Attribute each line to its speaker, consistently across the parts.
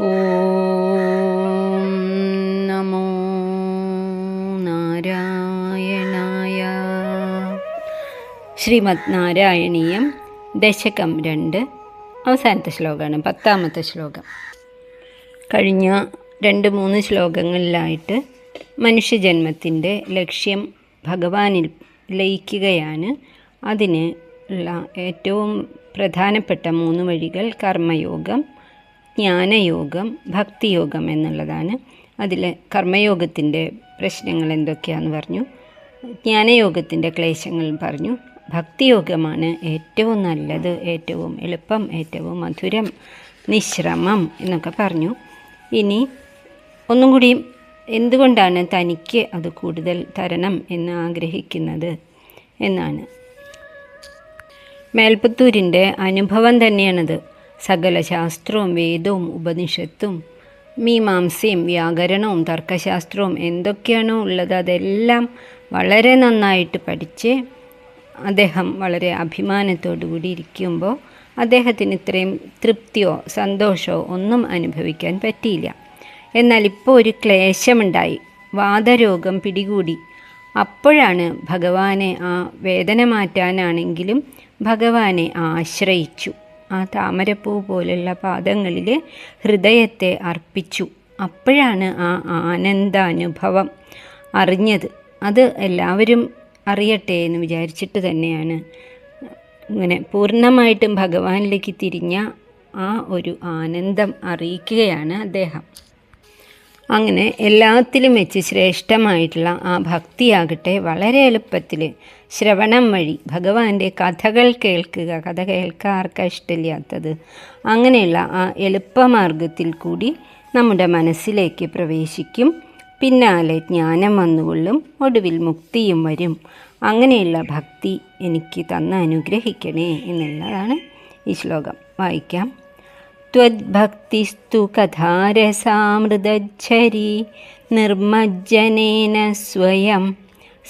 Speaker 1: ഓം നമോ നാരായണായ. ശ്രീമദ് നാരായണീയം ദശകം രണ്ട് അവസാനത്തെ ശ്ലോകമാണ് പത്താമത്തെ ശ്ലോകം. കഴിഞ്ഞ രണ്ട് മൂന്ന് ശ്ലോകങ്ങളിലായിട്ട് മനുഷ്യജന്മത്തിന്റെ ലക്ഷ്യം ഭഗവാനിൽ ലയിക്കുകയാണ്. അതിന് ഉള്ള ഏറ്റവും പ്രധാനപ്പെട്ട മൂന്ന് വഴികൾ കർമ്മയോഗം ജ്ഞാനയോഗം ഭക്തിയോഗം എന്നുള്ളതാണ്. അതിൽ കർമ്മയോഗത്തിന്റെ പ്രശ്നങ്ങൾ എന്തൊക്കെയാണെന്ന് പറഞ്ഞു. ജ്ഞാനയോഗത്തിന്റെ ക്ലേശങ്ങൾ പറഞ്ഞു. ഭക്തിയോഗമാണ് ഏറ്റവും നല്ലത് ഏറ്റവും എളുപ്പം ഏറ്റവും മധുരം നിശ്രമം എന്നൊക്കെ പറഞ്ഞു. ഇനി ഒന്നും കൂടി എന്തുകൊണ്ടാണ് തനിക്ക് അത് കൂടുതൽ തരണം എന്ന് ആഗ്രഹിക്കുന്നത് എന്നാണ്. മേൽപ്പത്തൂരിന്റെ അനുഭവം തന്നെയാണത്. സകല ശാസ്ത്രവും വേദവും ഉപനിഷത്തും മീമാംസയും വ്യാകരണവും തർക്കശാസ്ത്രവും എന്തൊക്കെയാണോ ഉള്ളത് അതെല്ലാം വളരെ നന്നായിട്ട് പഠിച്ച് അദ്ദേഹം വളരെ അഭിമാനത്തോടു കൂടി ഇരിക്കുമ്പോൾ അദ്ദേഹത്തിന് ഇത്രയും തൃപ്തിയോ സന്തോഷമോ ഒന്നും അനുഭവിക്കാൻ പറ്റിയില്ല. എന്നാൽ ഇപ്പോൾ ഒരു ക്ലേശമുണ്ടായി. വാദരോഗം പിടികൂടി. അപ്പോഴാണ് ഭഗവാനെ ആ വേദന മാറ്റാനാണെങ്കിലും ഭഗവാനെ ആശ്രയിച്ചു. ആ താമരപ്പൂ പോലുള്ള പാദങ്ങളിൽ ഹൃദയത്തെ അർപ്പിച്ചു. അപ്പോഴാണ് ആ ആനന്ദാനുഭവം അറിഞ്ഞത്. അത് എല്ലാവരും അറിയട്ടെ എന്ന് വിചാരിച്ചിട്ട് തന്നെയാണ്. ഇങ്ങനെ പൂർണമായിട്ടും ഭഗവാനിലേക്ക് തിരിഞ്ഞ ആ ഒരു ആനന്ദം അറിയിക്കുകയാണ് അദ്ദേഹം. അങ്ങനെ എല്ലാത്തിലും വെച്ച് ശ്രേഷ്ഠമായിട്ടുള്ള ആ ഭക്തിയാകട്ടെ വളരെ എളുപ്പത്തിൽ ശ്രവണം വഴി ഭഗവാന്റെ കഥകൾ കേൾക്കുക കഥ കേൾക്കാൻ ആർക്കാ ഇഷ്ടമില്ലാത്തത്. അങ്ങനെയുള്ള ആ എളുപ്പമാർഗത്തിൽ കൂടി നമ്മുടെ മനസ്സിലേക്ക് പ്രവേശിക്കും. പിന്നാലെ ജ്ഞാനം വന്നുകൊള്ളും ഒടുവിൽ മുക്തിയും വരും. അങ്ങനെയുള്ള ഭക്തി എനിക്ക് തന്ന് അനുഗ്രഹിക്കണേ എന്നുള്ളതാണ് ഈ ശ്ലോകം. വായിക്കാം. त्वद्भक्तिस्तु कथारसामृतच्छरी निर्मज्जनेन स्वयं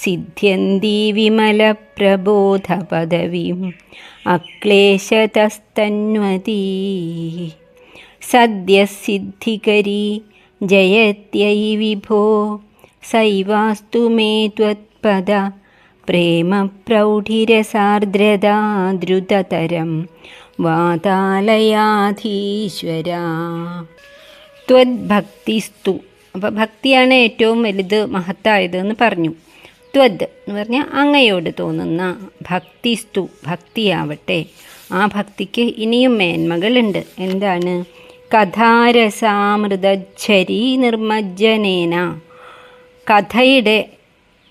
Speaker 1: सिद्ध्यन्ती विमलप्रबोधपदवीम् अक्लेशतस्तन्वती सद्यसिद्धिकरी जयत्यै विभो सैवास्तु मे त्वत्पद प्रेमप्रौढिरसार्द्रदा द्रुततरं വാതാലയാധീശ്വര. ത്വദ്ഭക്തിസ്തു. അപ്പോൾ ഭക്തിയാണ് ഏറ്റവും വലുത് മഹത്തായത് എന്ന് പറഞ്ഞു. ത്വദ് എന്ന് പറഞ്ഞാൽ അങ്ങയോട് തോന്നുന്ന ഭക്തിസ്തു ഭക്തിയാവട്ടെ. ആ ഭക്തിക്ക് ഇനിയും മേന്മകളുണ്ട്. എന്താണ്? കഥാരസാമൃതച്ഛരി നിർമ്മജ്ജനേന കഥയുടെ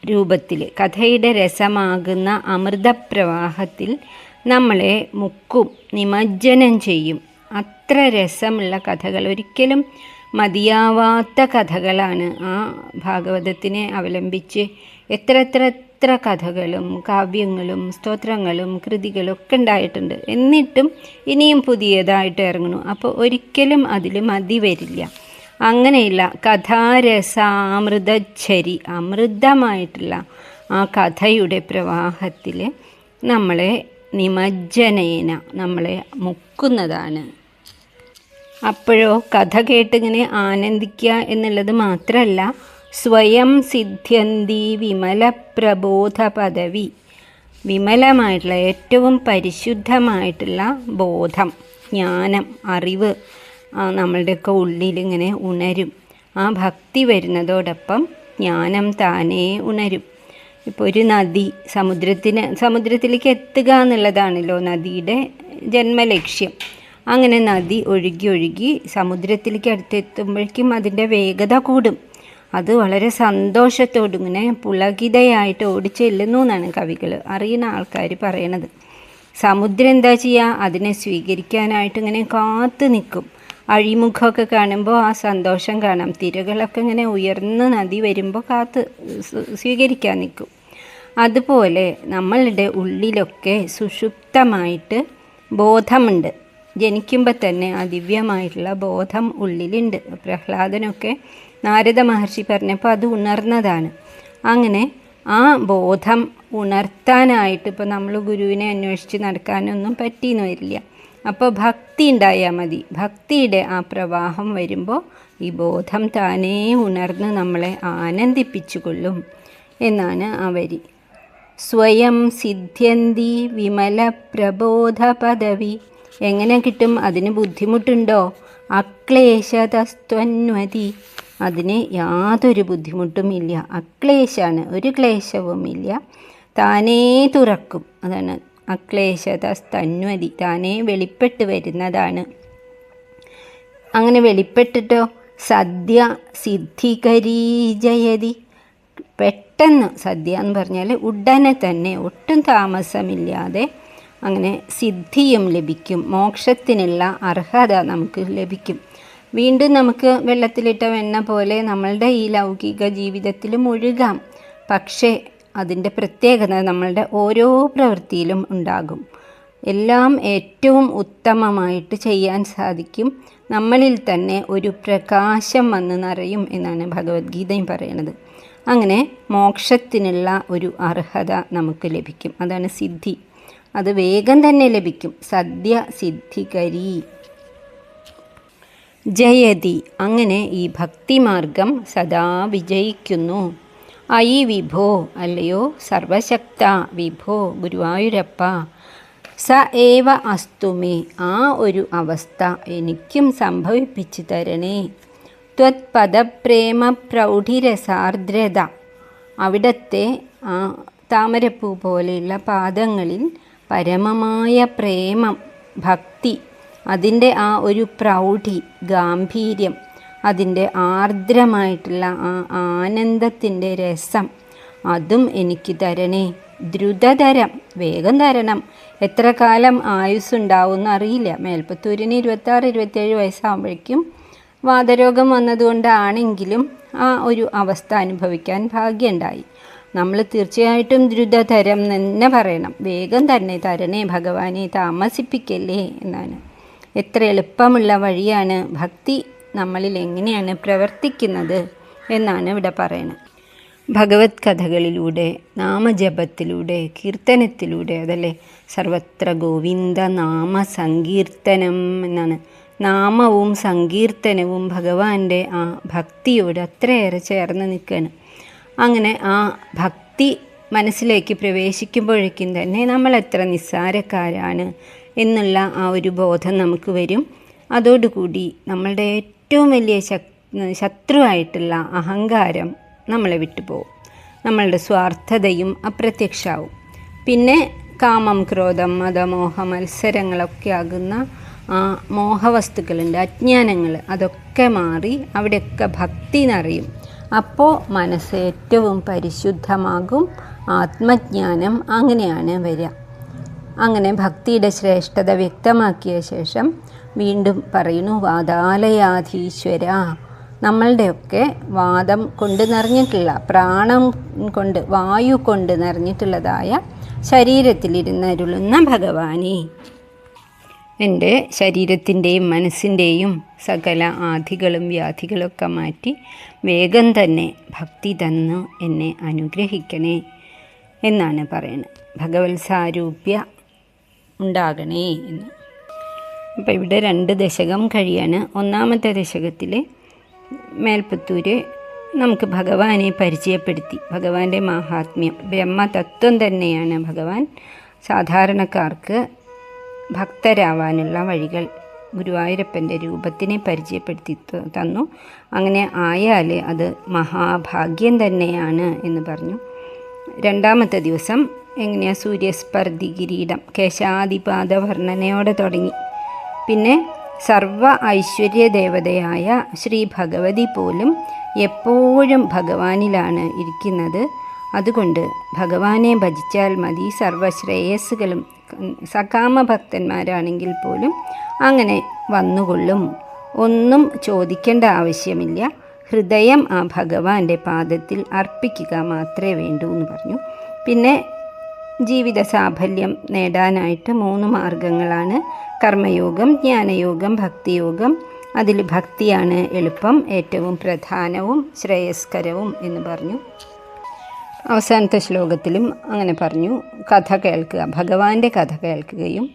Speaker 1: രൂപത്തിൽ കഥയുടെ രസമാകുന്ന അമൃതപ്രവാഹത്തിൽ നമ്മളെ മുക്കും നിമജ്ജനം ചെയ്യും. അത്ര രസമുള്ള കഥകൾ. ഒരിക്കലും മതിയാവാത്ത കഥകളാണ് ആ ഭാഗവതത്തിനെ അവലംബിച്ച് എത്ര എത്ര എത്ര കഥകളും കാവ്യങ്ങളും സ്തോത്രങ്ങളും കൃതികളും ഒക്കെ ഉണ്ടായിട്ടുണ്ട്. എന്നിട്ടും ഇനിയും പുതിയതായിട്ട് ഇറങ്ങുന്നു. അപ്പോൾ ഒരിക്കലും അതിൽ മതി വരില്ല. അങ്ങനെയുള്ള കഥാരസാമൃതച്ഛരി അമൃതമായിട്ടുള്ള ആ കഥയുടെ പ്രവാഹത്തിൽ നമ്മളെ നിമജ്ജനേന നമ്മളെ മുക്കുന്നതാണ്. അപ്പോഴോ കഥ കേട്ടിങ്ങനെ ആനന്ദിക്കുക എന്നുള്ളത് മാത്രമല്ല സ്വയം സിദ്ധ്യന്തി വിമല പ്രബോധ പദവി വിമലമായിട്ടുള്ള ഏറ്റവും പരിശുദ്ധമായിട്ടുള്ള ബോധം ജ്ഞാനം അറിവ് നമ്മളുടെയൊക്കെ ഉള്ളിലിങ്ങനെ ഉണരും. ആ ഭക്തി വരുന്നതോടൊപ്പം ജ്ഞാനം താനേ ഉണരും. ഇപ്പോൾ ഒരു നദി സമുദ്രത്തിന് സമുദ്രത്തിലേക്ക് എത്തുക എന്നുള്ളതാണല്ലോ നദിയുടെ ജന്മലക്ഷ്യം. അങ്ങനെ നദി ഒഴുകി ഒഴുകി സമുദ്രത്തിലേക്ക് അടുത്തെത്തുമ്പോഴേക്കും അതിന്റെ വേഗത കൂടും. അത് വളരെ സന്തോഷത്തോടും ഇങ്ങനെ പുളകിതയായിട്ട് ഓടിച്ചെല്ലുന്നു എന്നാണ് കവികൾ അറിയുന്ന ആൾക്കാർ പറയണത്. സമുദ്രം എന്താ ചെയ്യുക അതിനെ സ്വീകരിക്കാനായിട്ട് ഇങ്ങനെ കാത്തു നിൽക്കും. അഴിമുഖമൊക്കെ കാണുമ്പോൾ ആ സന്തോഷം കാണാം. തിരകളൊക്കെ ഇങ്ങനെ ഉയർന്ന് നദി വരുമ്പോൾ കാത്ത് സ്വീകരിക്കാൻ നിൽക്കും. അതുപോലെ നമ്മളുടെ ഉള്ളിലൊക്കെ സുഷുപ്തമായിട്ട് ബോധമുണ്ട്. ജനിക്കുമ്പോൾ തന്നെ ആ ദിവ്യമായിട്ടുള്ള ബോധം ഉള്ളിലുണ്ട്. പ്രഹ്ലാദനൊക്കെ നാരദ മഹർഷി പറഞ്ഞപ്പോൾ അത് ഉണർന്നതാണ്. അങ്ങനെ ആ ബോധം ഉണർത്താനായിട്ട് ഇപ്പോൾ നമ്മൾ ഗുരുവിനെ അന്വേഷിച്ച് നടക്കാനൊന്നും പറ്റിയെന്ന് വരില്ല. അപ്പോൾ ഭക്തി ഉണ്ടായാൽ മതി. ഭക്തിയുടെ ആ പ്രവാഹം വരുമ്പോൾ ഈ ബോധം താനേ ഉണർന്ന് നമ്മളെ ആനന്ദിപ്പിച്ചു കൊള്ളും എന്നാണ് ആ വരി. സ്വയം സിദ്ധ്യന്തി വിമല പ്രബോധ പദവി എങ്ങനെ കിട്ടും? അതിന് ബുദ്ധിമുട്ടുണ്ടോ? അക്ലേശതസ്ത്വന്വതി. അതിന് യാതൊരു ബുദ്ധിമുട്ടും ഇല്ല. അക്ലേശാണ്. ഒരു ക്ലേശവുമില്ല. താനേ തുറക്കും. അതാണ് അക്ലേശതസ്തന്വതി. താനേ വെളിപ്പെട്ട് വരുന്നതാണ്. അങ്ങനെ വെളിപ്പെട്ടിട്ടോ? സദ്യ സിദ്ധികരീ ജയതി പെട്ടെന്ന് സദ്യ എന്ന് പറഞ്ഞാൽ ഉടനെ തന്നെ ഒട്ടും താമസമില്ലാതെ അങ്ങനെ സിദ്ധിയും ലഭിക്കും. മോക്ഷത്തിനുള്ള അർഹത നമുക്ക് ലഭിക്കും. വീണ്ടും നമുക്ക് വെള്ളത്തിലിട്ട വെണ്ണ പോലെ നമ്മളുടെ ഈ ലൗകിക ജീവിതത്തിൽ മുഴുകാം പക്ഷേ അതിന്റെ പ്രത്യേകത നമ്മളുടെ ഓരോ പ്രവൃത്തിയിലും ഉണ്ടാകും. എല്ലാം ഏറ്റവും ഉത്തമമായിട്ട് ചെയ്യാൻ സാധിക്കും. നമ്മളിൽ തന്നെ ഒരു പ്രകാശം വന്ന് നിറയും എന്നാണ് ഭഗവത്ഗീതയും പറയുന്നത്. അങ്ങനെ മോക്ഷത്തിനുള്ള ഒരു അർഹത നമുക്ക് ലഭിക്കും. അതാണ് സിദ്ധി. അത് വേഗം തന്നെ ലഭിക്കും. സദ്യ സിദ്ധികരി. ജയതി. അങ്ങനെ ഈ ഭക്തിമാർഗം സദാ വിജയിക്കുന്നു. ഐ വിഭോ അല്ലയോ സർവശക്ത വിഭോ ഗുരുവായൂരപ്പ. സ ഏവ അസ്തുമേ ആ ഒരു അവസ്ഥ എനിക്കും സംഭവിപ്പിച്ചു തരണേ. ത്വത്പദപ്രേമ പ്രൗഢിരസാർദ്രത അവിടത്തെ താമരപ്പൂ പോലെയുള്ള പാദങ്ങളിൽ പരമമായ പ്രേമം ഭക്തി അതിന്റെ ആ ഒരു പ്രൗഢി ഗാംഭീര്യം അതിന്റെ ആർദ്രമായിട്ടുള്ള ആ ആനന്ദത്തിന്റെ രസം അതും എനിക്ക് തരണേ. ദ്രുതതരം വേഗം തരണം. എത്ര കാലം ആയുസ് ഉണ്ടാവും അറിയില്ല മേൽപ്പത്തൂരിന് ഇരുപത്താറ് ഇരുപത്തേഴ് വയസ്സാകുമ്പോഴേക്കും വാതരോഗം വന്നതുകൊണ്ടാണെങ്കിലും ആ ഒരു അവസ്ഥ അനുഭവിക്കാൻ ഭാഗ്യമുണ്ടായി നമ്മൾ തീർച്ചയായിട്ടും ദ്രുതതരം തന്നെ പറയണം. വേഗം തന്നെ തരണേ ഭഗവാനെ താമസിപ്പിക്കല്ലേ എന്നാണ്. എത്ര എളുപ്പമുള്ള വഴിയാണ് ഭക്തി നമ്മളിൽ എങ്ങനെയാണ് പ്രവർത്തിക്കുന്നത് എന്നാണ് ഇവിടെ പറയുന്നത് ഭഗവത് കഥകളിലൂടെ നാമജപത്തിലൂടെ കീർത്തനത്തിലൂടെ അതല്ലേ? സർവത്ര ഗോവിന്ദ നാമ സങ്കീർത്തനം എന്നാണ്. നാമവും സങ്കീർത്തനവും ഭഗവാന്റെ ആ ഭക്തിയോട് അത്രയേറെ ചേർന്ന് നിൽക്കുകയാണ്. അങ്ങനെ ആ ഭക്തി മനസ്സിലേക്ക് പ്രവേശിക്കുമ്പോഴേക്കും തന്നെ നമ്മൾ എത്ര നിസ്സാരക്കാരാണ് എന്നുള്ള ആ ഒരു ബോധം നമുക്ക് വരും. അതോടുകൂടി നമ്മളുടെ ഏറ്റവും വലിയ ശത്രുവായിട്ടുള്ള അഹങ്കാരം നമ്മളെ വിട്ടുപോകും. നമ്മളുടെ സ്വാർത്ഥതയും അപ്രത്യക്ഷമാവും. പിന്നെ കാമം ക്രോധം മതമോഹ മത്സരങ്ങളൊക്കെ ആകുന്ന മോഹവസ്തുക്കളുണ്ട് അജ്ഞാനങ്ങൾ അതൊക്കെ മാറി അവിടെയൊക്കെ ഭക്തി നിറയും. അപ്പോൾ മനസ്സ് ഏറ്റവും പരിശുദ്ധമാകും ആത്മജ്ഞാനം അങ്ങനെയാണ് വരിക. അങ്ങനെ ഭക്തിയുടെ ശ്രേഷ്ഠത വ്യക്തമാക്കിയ ശേഷം വീണ്ടും പറയുന്നു വാതാലയാധീശ്വര നമ്മളുടെയൊക്കെ വാദം കൊണ്ട് നിറഞ്ഞിട്ടുള്ള പ്രാണം കൊണ്ട് വായു കൊണ്ട് നിറഞ്ഞിട്ടുള്ളതായ ശരീരത്തിലിരുന്നരുളുന്ന ഭഗവാനെ എന്റെ ശരീരത്തിന്റെയും മനസ്സിന്റെയും സകല ആധികളും വ്യാധികളൊക്കെ മാറ്റി വേഗം തന്നെ ഭക്തി തന്ന് എന്നെ അനുഗ്രഹിക്കണേ എന്നാണ് പറയുന്നത് ഭഗവത് സാരൂപ്യ ഉണ്ടാകണേ എന്ന്. അപ്പോൾ ഇവിടെ രണ്ട് ദശകം കഴിയാണ്. ഒന്നാമത്തെ ദശകത്തിൽ മേൽപ്പത്തൂര് നമുക്ക് ഭഗവാനെ പരിചയപ്പെടുത്തി. ഭഗവാന്റെ മാഹാത്മ്യം ബ്രഹ്മതത്വം തന്നെയാണ് ഭഗവാൻ സാധാരണക്കാർക്ക് ഭക്തരാവാനുള്ള വഴികൾ ഗുരുവായൂരപ്പന്റെ രൂപത്തിനെ പരിചയപ്പെടുത്തി തന്നു. അങ്ങനെ ആയാൽ അത് മഹാഭാഗ്യം തന്നെയാണ് എന്ന് പറഞ്ഞു. രണ്ടാമത്തെ ദിവസം എങ്ങനെയാ സൂര്യസ്പർദ്ധി കിരീടം കേശാദിപാദ വർണനയോടെ തുടങ്ങി. പിന്നെ സർവ ഐശ്വര്യ ദേവതയായ ശ്രീ ഭഗവതി പോലും എപ്പോഴും ഭഗവാനിലാണ് ഇരിക്കുന്നത്. അതുകൊണ്ട് ഭഗവാനെ ഭജിച്ചാൽ മതി സർവശ്രേയസ്സുകളും സകാമ ഭക്തന്മാരാണെങ്കിൽ പോലും അങ്ങനെ വന്നുകൊള്ളും. ഒന്നും ചോദിക്കേണ്ട ആവശ്യമില്ല. ഹൃദയം ആ ഭഗവാന്റെ പാദത്തിൽ അർപ്പിക്കുക മാത്രമേ വേണ്ടൂ എന്ന് പറഞ്ഞു. പിന്നെ ജീവിത സാഫല്യം നേടാനായിട്ട് മൂന്ന് മാർഗങ്ങളാണ്. കർമ്മയോഗം ജ്ഞാനയോഗം ഭക്തിയോഗം. അതിൽ ഭക്തിയാണ് എളുപ്പം ഏറ്റവും പ്രധാനവും ശ്രേയസ്കരവും എന്ന് പറഞ്ഞു. അവസാനത്തെ ശ്ലോകത്തിലും അങ്ങനെ പറഞ്ഞു കഥ കേൾക്കുക ഭഗവാന്റെ കഥ കേൾക്കുകയും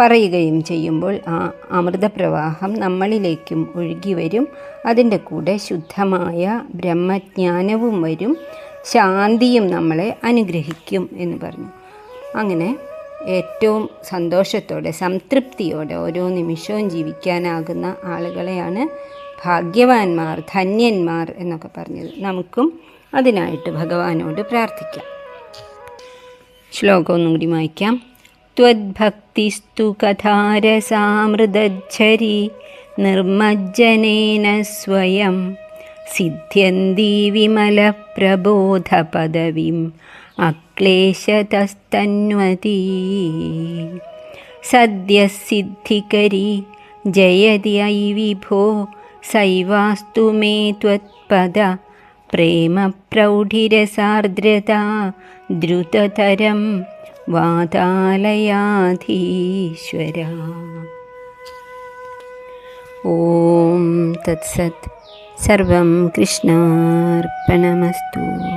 Speaker 1: പറയുകയും ചെയ്യുമ്പോൾ ആ അമൃതപ്രവാഹം നമ്മളിലേക്കും ഒഴുകി വരും അതിന്റെ കൂടെ ശുദ്ധമായ ബ്രഹ്മജ്ഞാനവും വരും ശാന്തിയും നമ്മളെ അനുഗ്രഹിക്കും എന്ന് പറഞ്ഞു. അങ്ങനെ ഏറ്റവും സന്തോഷത്തോടെ സംതൃപ്തിയോടെ ഓരോ നിമിഷവും ജീവിക്കാനാകുന്ന ആളുകളെയാണ് ഭാഗ്യവാന്മാർ ധന്യന്മാർ എന്നൊക്കെ പറഞ്ഞത്. നമുക്കും അതിനായിട്ട് ഭഗവാനോട് പ്രാർത്ഥിക്കാം. ശ്ലോകം ഒന്നും കൂടി വായിക്കാം. ത്വദ്ഭക്തിസ്തു കഥാരസാമൃതരി നിർമ്മജ്ജനേന സ്വയം സിദ്ധ്യന്തി വിമലപ്രബോധപദവിം അക്ലേശതസ്തന്വതി. സദ്യസിദ്ധികരി ജയതി ഐ വിഭോ സൈവാസ്തു മേ ത്വത്പദ प्रेमप्रौढिरसार्द्रता द्रुततरं वातालयाधीश्वरा। ॐ तत्सत् सर्वं कृष्णार्पणमस्तु।